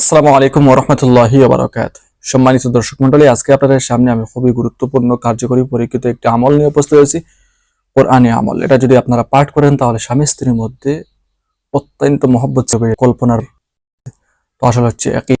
আসসালামু আলাইকুম ওরহমতুল্লাহি বারাকাত সম্মানিত দর্শক মন্ডলী আজকে আপনাদের সামনে আমি খুবই গুরুত্বপূর্ণ, কার্যকরী, পরীক্ষিত একটি আমল নিয়ে উপস্থিত হয়েছি কোরআনে আমল। এটা যদি আপনারা পাঠ করেন, তাহলে স্বামী স্ত্রীর মধ্যে অত্যন্ত মহব্বত কল্পনার আসলে হচ্ছে একই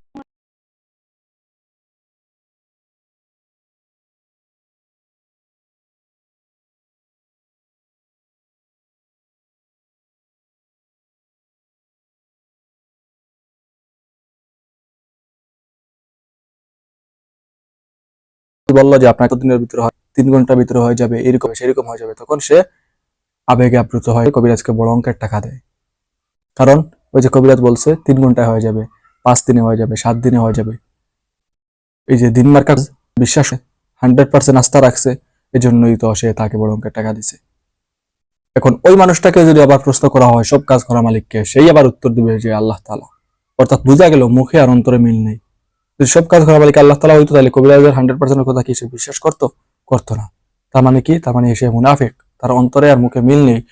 বলল যে আপনার দিনের ভিতরে হয়? তিন ঘণ্টার ভিতরে হয়ে যাবে, এরকম, সেরকম হয়ে যাবে। তখন সে আবেগে আপ্লুত হয়, কবিরাজকে বড় অঙ্কের টাকা দেয়। কারণ ওই যে কবিরাজ বলছে, তিন ঘন্টায় হয়ে যাবে, পাঁচ দিনে হয়ে যাবে, সাত দিনে হয়ে যাবে। এই যে দিন মার্কা বিশ্বাস, হান্ড্রেড পার্সেন্ট আস্থা রাখছে এই জন্যই তো সে তাকে বড় অঙ্কের টাকা দিছে। এখন ওই মানুষটাকে যদি আবার প্রশ্ন করা হয়, সব কাজ করা মালিককে, সেই আবার উত্তর দিবে যে আল্লাহ তালা অর্থাৎ বোঝা গেল, মুখে আর অন্তরে মিল নেই। যদি সব কাজ মালিক আল্লাহ তালা হইতো, তাহলে কবিরাজের হান্ড্রেড পার্সেন্টের কথা কি সে বিশ্বাস করতো? করতো না। তার মানে কি? তার মানে সে মুনাফিক। তার অন্তরে আর মুখে মিল নেই।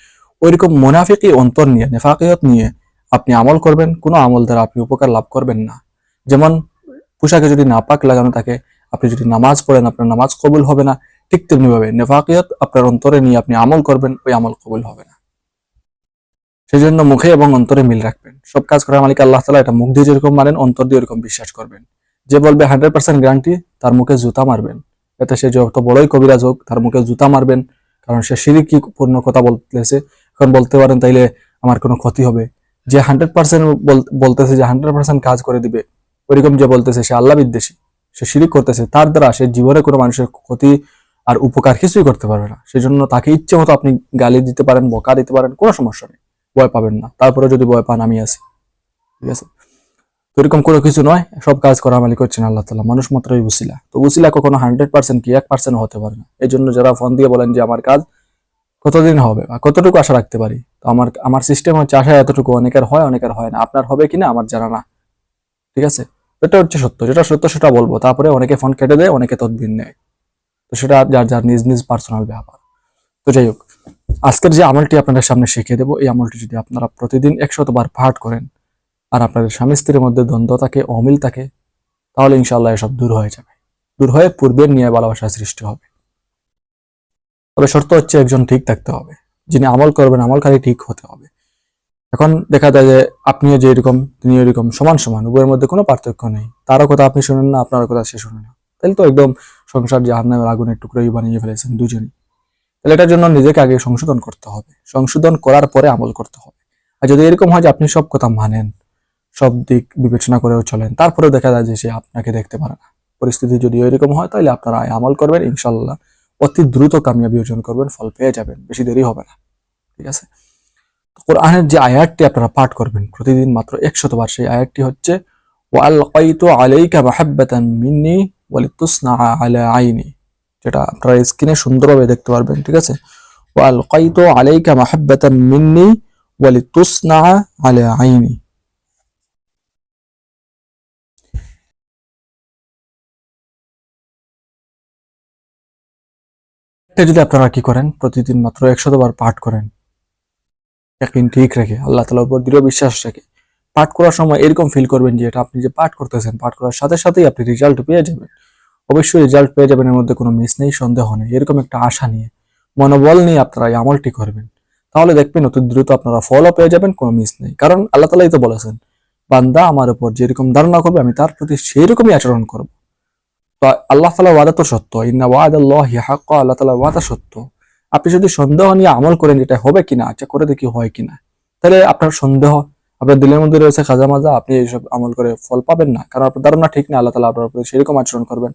ওইরকম মুনাফিকই অন্তর নিয়ে, নেফাকিয়ত নিয়ে আপনি আমল করবেন, কোনো আমল দ্বারা আপনি উপকার লাভ করবেন না। যেমন পোশাকে যদি নাপাক লাগানো থাকে, আপনি যদি নামাজ পড়েন, আপনার নামাজ কবুল হবে না। ঠিক তেমনি ভাবে নেফাকিয়ত আপনার অন্তরে নিয়ে আপনি আমল করবেন, ওই আমল কবুল হবে না। সেই জন্য মুখে এবং অন্তরে মিল রাখবেন। সব কাজ করার মালিক আল্লাহ তালা এটা মুখ দিয়ে যেরকম মানেন, অন্তর দিয়ে এরকম বিশ্বাস করবেন। যে বলবে হান্ড্রেড পার্সেন্ট গ্যারান্টি, তার মুখে জুতা মারবেন। এতে সে যত বড়ই কবিরাজ হোক, তার মুখে জুতা মারবেন, কারণ সে সিরিকি পূর্ণ কথা বলতেছে। এখন বলতে পারেন তাইলে আমার কোনো ক্ষতি হবে। যে হান্ড্রেড পার্সেন্ট বলতেছে যে হান্ড্রেড পার্সেন্ট কাজ করে দিবে, ওইরকম যে বলতেছে, সে আল্লাহ বিদ্বেষী। সে শিরিক করতেছে, তার দ্বারা সে জীবনে কোনো মানুষের ক্ষতি আর উপকার কিছুই করতে পারবে না। সেই জন্য তাকে ইচ্ছে মতো আপনি গালি দিতে পারেন, বকা দিতে পারেন, কোনো সমস্যা নেই। ভয় পাবেন না। তারপরে যদি ভয় পান, আমি আছি। ঠিক আছে? এরকম কোনো কিছু নয়, সব কাজ করা মালিক হচ্ছেন আল্লাহ তালা মানুষ মাত্রই বুসিলা তো বুসিলা কখনো হান্ড্রেড পার্সেন্ট কি, এক পার্সেন্ট হতে পারে না। এই জন্য যারা ফোন দিয়ে বলেন যে আমার কাজ কতদিন হবে বা কতটুকু আশা রাখতে পারি, তো আমার আমার সিস্টেম হচ্ছে আশা এতটুকু অনেকের হয় অনেকের হয় না। আপনার হবে কিনা আমার জানা না। ঠিক আছে? এটা হচ্ছে সত্য। যেটা সত্য সেটা বলব। তারপরে অনেকে ফোন কেটে দেয়, অনেকে তদবির নেয়। তো সেটা যার যার নিজ নিজ পার্সোনাল ব্যাপার। তো যাই হোক, আজকের যে আমলটি আপনাদের সামনে শিখিয়ে দেবো, এই আমলটি যদি আপনারা প্রতিদিন একশত বার পাঠ করেন আর আপনাদের স্বামী স্ত্রীর মধ্যে দ্বন্দ্ব থাকে, অমিল থাকে, তাহলে ইনশাল্লাহ এসব দূর হয়ে যাবে। দূর হয়ে পূর্বের নিয়ে ভালোবাসা সৃষ্টি হবে। তবে শর্ত হচ্ছে একজন ঠিক থাকতে হবে। যিনি আমল করবেন, আমলকারী ঠিক হতে হবে। এখন দেখা যায় যে আপনিও যে এরকম তিনি এরকম, সমান সমান, উভয়ের মধ্যে কোনো পার্থক্য নেই। তারও কথা আপনি শুনেন না আপনার কথা সে শুনে না। তাহলে তো একদম সংসার যে জাহান্নামের আগুনের টুকরোই বানিয়ে ফেলেছেন দুজনই। তাহলে এটার জন্য নিজেকে আগে সংশোধন করতে হবে। সংশোধন করার পরে আমল করতে হবে। আর যদি এরকম হয় যে আপনি সব কথা মানেন সব দিক বিবেচনা করেও চলেন। তারপরেও দেখা যায় যে সে আপনাকে দেখতে পারে না। পরিস্থিতি যদি এরকম হয় তাহলে আপনারা আয় আমল করবেন ইনশাল্লাহ অতি দ্রুত কামিয়াবি অর্জন করবেন, ফল পেয়ে যাবেন। বেশি দেরি হবে না। ঠিক আছে? কোরআনের যে আয়াতটি আপনারা পাঠ করবেন, প্রতিদিন মাত্র একশতবার সেই আয়াতটি হচ্ছে, ওয়ালকাইতু আলাইকা মাহাব্বাতান মিন্নি ওয়ালিতুসনা আলা আইনি। যেটা আপনারা স্ক্রিনে সুন্দরভাবে দেখতে পারবেন, ঠিক আছে? ওয়াল ওয়ালকাইতু আলাইকা মাহাব্বাতান মিন্নি ওয়ালিতুসনা আলা আইনি। এটা যদি আপনারা কি করেন, প্রতিদিন মাত্র একশত বার পাঠ করেন, একদিন ঠিক রেখে, আল্লাহ তালার উপর দৃঢ় বিশ্বাস রেখে পাঠ করার সময় এরকম ফিল করবেন যে এটা আপনি যে পাঠ করতেছেন, পাঠ করার সাথে সাথেই আপনি রেজাল্ট পেয়ে যাবেন। অবশ্যই রেজাল্ট পেয়ে যাবেন, এর মধ্যে কোনো মিস নেই, সন্দেহ নেই, এরকম একটা আশা নিয়ে, মনোবল নিয়ে আপনারা এই আমলটি করবেন। তাহলে দেখবেন অতি দ্রুত আপনারা ফলও পেয়ে যাবেন, কোনো মিস নেই। কারণ আল্লাহ তালাই তো বলেছেন, বান্দা আমার উপর যেরকম ধারণা করবে, আমি তার প্রতি সেই রকমই আচরণ করব। তো আল্লাহ তালা ওয়াদা তো সত্য। ইন্না ওয়াদ আল্লাহ হাক্ক, আল্লাহ তালা ওয়াদা সত্য। আপনি যদি সন্দেহ নিয়ে আমল করেন যেটা হবে কিনা আচ্ছা করে দেখি হয় কিনা। তাহলে আপনার সন্দেহ, আপনার দিলের মধ্যে রয়েছে খাজা মাজা, আপনি এইসব আমল করে ফল পাবেন না। কারণ আপনার ধারণা ঠিক না, আল্লাহ তালা আপনার প্রতি সেরকম আচরণ করবেন।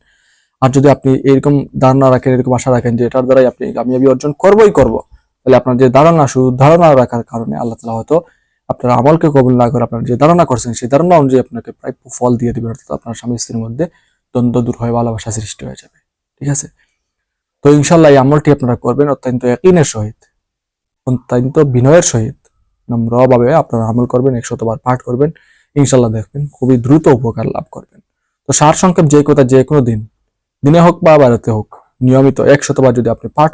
আর যদি আপনি এরকম ধারণা রাখেন, এরকম আশা রাখেন যে এটার দ্বারাই আপনি কামিয়াবি অর্জন করবোই করব, তাহলে আপনার যে ধারণা, শুধু ধারণা রাখার কারণে আল্লাহ তালা হয়তো আপনার আমলকে কবুল না করে আপনার যে ধারণা করছেন, সেই ধারণা অনুযায়ী আপনাকে প্রায় ফল দিয়ে দিবে, অর্থাৎ আপনার স্বামী স্ত্রীর মধ্যে দ্বন্দ্ব দূর হয়ে ভালোবাসা সৃষ্টি হয়ে যাবে। ঠিক আছে? তো ইনশাল্লাহ এই আমলটি আপনারা করবেন অত্যন্ত একইনের সহিত, অত্যন্ত বিনয়ের সহিত, নম্রভাবে আপনারা আমল করবেন, একশতবার পাঠ করবেন ইনশাল্লাহ দেখবেন খুবই দ্রুত উপকার লাভ করবেন। তো সার সংক্ষেপ যে কথা যে কোনো দিন, দিনে হোক বা বাড়িতে হোক, নিয়মিত একশতবার যদি আপনি পাঠ